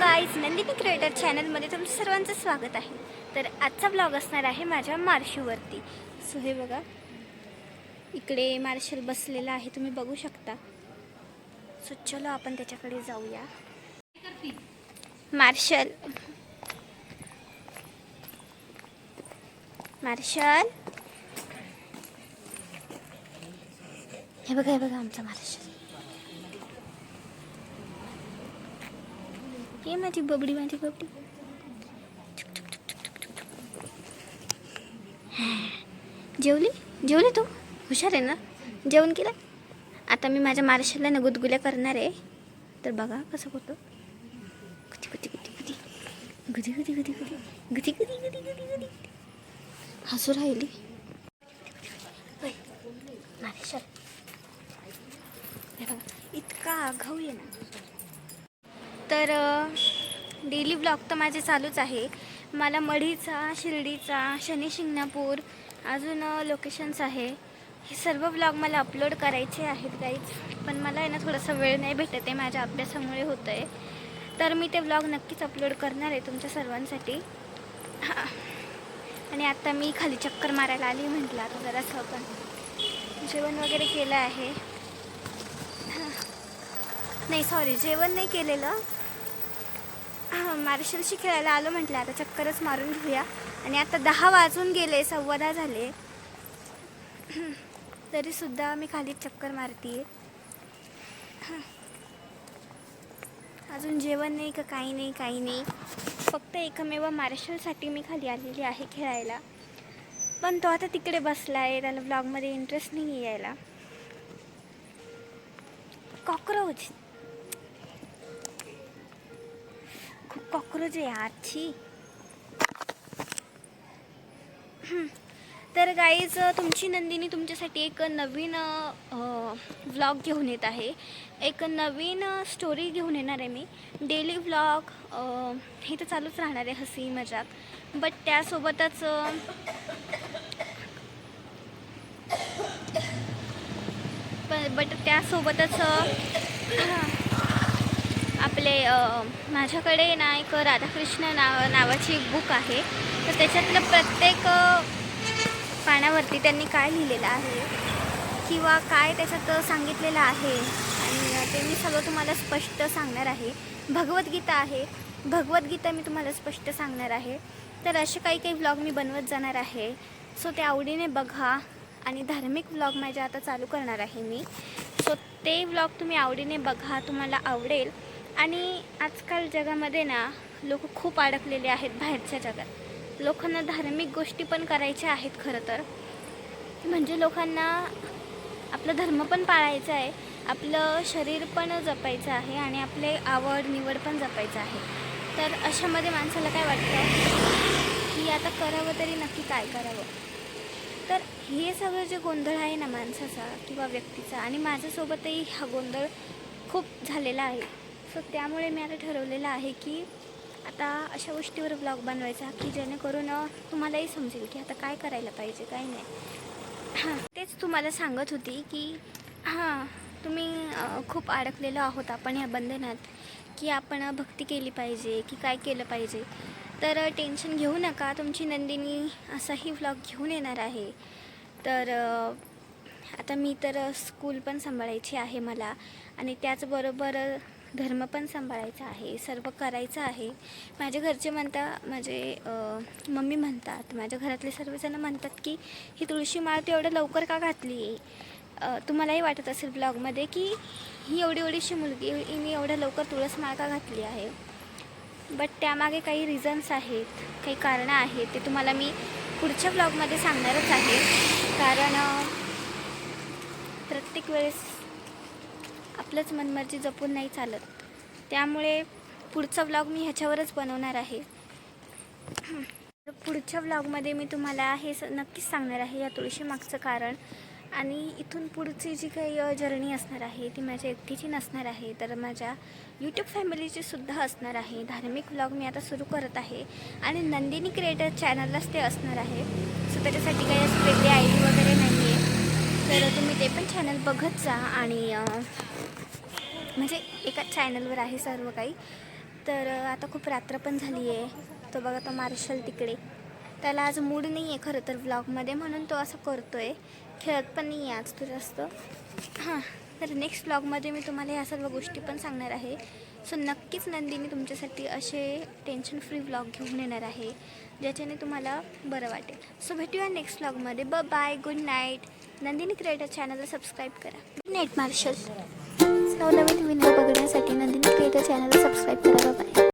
Guys Nandini creator चॅनलमध्ये तुमचं सर्वांचं स्वागत आहे. तर आजचा ब्लॉग असणार आहे माझ्या मार्शीवरती. सो हे बघा इकडे मार्शल बसलेला आहे तुम्ही बघू शकता. सो चलो आपण त्याच्याकडे जाऊया. मार्शल. मार्शल. हे बघा हे बघा आमचा मार्शल. ये माझी बबडी माझी बबडी। जेवली? जेवली तू? हुशार आहे ना? जेवण केलं? आता मी माझ्या महाराष्ट्राला ना गुदगुल्या करणार आहे. तर बघा कसं होतं. गुदी गुदी गुदी गुदी. गुदी गुदी गुदी गुदी. गुदी गुदी गुदी गुदी गुदी. हसू राहिली. होय, इतका आघाऊ आहे ना. तर डेली ब्लॉग तर माझे चालूच आहे. मला मढीचा शिर्डीचा शनी शिंगणापूर अजून लोकेशन्स आहे. हे सर्व ब्लॉग मला अपलोड करायचे आहेत काहीच पण मला आहे ना थोडासा वेळ नाही भेटत आहे माझ्या अभ्यासामुळे होतं आहे तर मी ते ब्लॉग नक्कीच अपलोड करणार आहे तुमच्या सर्वांसाठी. हां. आणि आत्ता मी खाली चक्कर मारायला आली म्हटलं आता जरासं आपण जेवण वगैरे केलं आहे. नाही सॉरी जेवण नाही केलेलं. मार्शलशी खेळायला आलो म्हटलं आता चक्करच मारून घेऊया. आणि आता दहा वाजून गेले सव्वा दहा झाले तरीसुद्धा मी खाली चक्कर मारते अजून जेवण नाही का काही नाही काही नाही. फक्त एकमेव मार्शलसाठी मी खाली आलेली आहे खेळायला. पण तो आता तिकडे बसला आहे त्याला ब्लॉगमध्ये इंटरेस्ट नाही यायला. कॉक्रोच खूप कॉक्रोच आहे आजची तर गाईज तुमची नंदिनी तुमच्यासाठी एक नवीन व्लॉग घेऊन येत आहे. एक नवीन स्टोरी घेऊन येणार आहे मी. डेली व्लॉग हे तर चालूच राहणार आहे हसी मजाक. बट त्यासोबतच प- बट त्यासोबतच आपले माझ्याकडे ना एक राधाकृष्ण नाव नावाची एक बुक आहे. तर त्याच्यातलं प्रत्येक अ, पानावरती त्यांनी काय लिहिलेलं आहे किंवा काय त्याच्यात सांगितलेलं आहे आणि ते मी सगळं तुम्हाला स्पष्ट सांगणार आहे. भगवद्गीता आहे. भगवद्गीता मी तुम्हाला स्पष्ट सांगणार आहे. तर असे काही काही व्लॉग मी बनवत जाणार आहे. सो ते आवडीने बघा आणि धार्मिक व्लॉग माझ्या आता चालू करणार आहे मी. सो ते व्लॉग तुम्ही आवडीने बघा. तुम्हाला आवडेल. आणि आजकाल जगामध्ये ना लोक खूप अडकलेले आहेत बाहेरच्या जगात. लोकांना धार्मिक गोष्टी पण करायच्या आहेत खरं तर. म्हणजे लोकांना आपला धर्म पण पाळायचा आहे आपलं शरीर पण जपायचं आहे आणि आपले आवड निवड पण जपायचं आहे. तर अशामध्ये माणसाला काय वाटतं? की आता करावं तरी नक्की काय करावं? तर हे सगळं जे गोंधळ आहे ना माणसाचा किंवा व्यक्तीचा आणि माझ्यासोबतही हा गोंधळ खूप झालेला आहे. सो त्यामुळे मी आता ठरवलेलं आहे की आता अशा गोष्टीवर ब्लॉग बनवायचा की जेणेकरून तुम्हालाही समजेल की आता काय करायला पाहिजे काय नाही. हां तेच तुम्हाला सांगत होती की हां तुम्ही खूप अडकलेलो आहोत आपण ह्या बंधनात की आपण भक्ती केली पाहिजे की काय केलं पाहिजे. तर टेन्शन घेऊ नका तुमची नंदिनी असाही व्लॉग घेऊन येणार आहे. तर आता मी तर स्कूल पण सांभाळायची आहे मला. आणि त्याचबरोबर धर्म पण सांभाळायचा आहे सर्व करायचं आहे. माझे घरचे म्हणता माझे मम्मी म्हणतात माझ्या घरातले सर्वजण म्हणतात की ही तुळशी माळ तू एवढं लवकर का घातली आहे? तुम्हालाही वाटत असेल ब्लॉगमध्ये की ही एवढी एवढीशी मुलगी हिने एवढ्या लवकर तुळस माळ का घातली आहे? बट त्यामागे काही रिझन्स आहेत काही कारणं आहेत ते तुम्हाला मी पुढच्या ब्लॉगमध्ये सांगणारच आहे. कारण प्रत्येक वेळेस आपलंच मनमर्जी जपून नाही चालत. त्यामुळे पुढचा व्लॉग मी ह्याच्यावरच बनवणार आहे. पुढच्या व्लॉगमध्ये मी तुम्हाला हे स नक्कीच सांगणार आहे या तुळशी मागचं कारण. आणि इथून पुढची जी काही जर्नी असणार आहे ती माझ्या एकटीची नसणार आहे तर माझ्या यूट्यूब फॅमिलीची सुद्धा असणार आहे. धार्मिक व्लॉग मी आता सुरू करत आहे. आणि नंदिनी क्रिएटर चॅनललाच ते असणार आहे. सो त्याच्यासाठी काही असं वेगळी आय डी वगैरे नाही आहे तर तुम्ही ते पण चॅनल बघत जा आणि म्हणजे एकाच चॅनलवर आहे सर्व काही. तर आता खूप रात्र पण झाली आहे तो बघा तो मार्शल तिकडे. त्याला आज मूड नाही आहे खरं तर व्लॉगमध्ये म्हणून तो असं करतो आहे खेळत पण नाही आहे आज तो जास्त. हां तर नेक्स्ट व्लॉगमध्ये मी तुम्हाला ह्या सर्व गोष्टी पण सांगणार आहे. सो नक्कीच नंदिनी तुमच्यासाठी असे टेन्शन फ्री व्लॉग घेऊन येणार आहे ज्याच्याने तुम्हाला बरं वाटेल. सो भेटूया नेक्स्ट व्लॉगमध्ये ब bye good night Nandini creator चॅनलला सबस्क्राईब करा. गुड नाईट मार्शल नवनवीन व्हिडिओ बघण्यासाठी नंदिनी क्रिएटर चॅनलला सबस्क्राईब करा. बाय